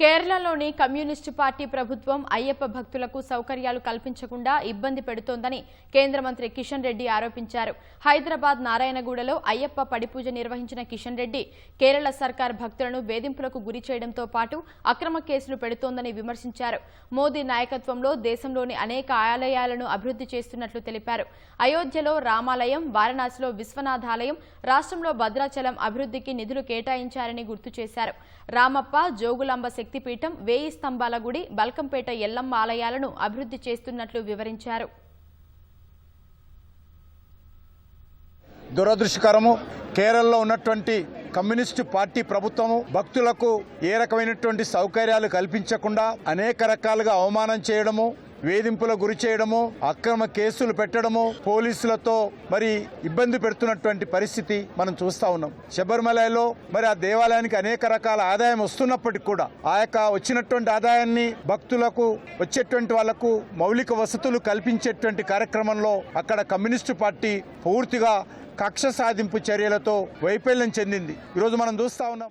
కేరళలోని communist party ప్రభుత్వం అయ్యప్ప భక్తులకు సౌకర్యాలు కల్పించకుండా ఇబ్బంది పెడుతోందని కేంద్ర మంత్రి కిషన్ రెడ్డి ఆరోపించారు. హైదరాబాద్ నారాయణగూడలో అయ్యప్ప పడిపూజ నిర్వహించిన కిషన్ రెడ్డి కేరళ సర్కార్ భక్తులను వేధింపులకు గురి చేయడంతో పాటు అక్రమ కేసులు పెడుతోందని విమర్శించారు. మోదీ నాయకత్వంలో దేశంలోని అనేక ఆలయాలను అభివృద్ధి చేస్తున్నట్లు తెలిపారు. అయోధ్యలో రామాలయం వారణాసిలో విశ్వనాథాలయం రాష్ట్రంలో భద్రాచలం అభివృద్ధికి నిధులు కేటాయించారని గుర్తు చేశారు. రామప్ప జోగులాంబ శక్తిపీఠం వేయి స్తంభాల గుడి బల్కంపేట ఎల్లమ్మ ఆలయాలను అభివృద్ధి చేస్తున్నట్లు వివరించారు. దురదృష్టకరము కేరళలో ఉన్నటువంటి కమ్యూనిస్టు పార్టీ ప్రభుత్వము భక్తులకు ఏ రకమైనటువంటి సౌకర్యాలు కల్పించకుండా అనేక రకాలుగా అవమానం చేయడము వేధింపులకు గురి చేయడము అక్రమ కేసులు పెట్టడము పోలీసులతో మరి ఇబ్బంది పెడుతున్నటువంటి పరిస్థితి మనం చూస్తా ఉన్నాం. శబరిమలలో మరి ఆ దేవాలయానికి అనేక రకాల ఆదాయం వస్తున్నప్పటికీ కూడా ఆ యొక్క వచ్చినటువంటి ఆదాయాన్ని భక్తులకు వచ్చేటువంటి వాళ్ళకు మౌలిక వసతులు కల్పించేటువంటి కార్యక్రమంలో అక్కడ కమ్యూనిస్టు పార్టీ పూర్తిగా కక్ష సాధింపు చర్యలతో వైఫల్యం చెందింది. ఈరోజు మనం చూస్తా ఉన్నాం.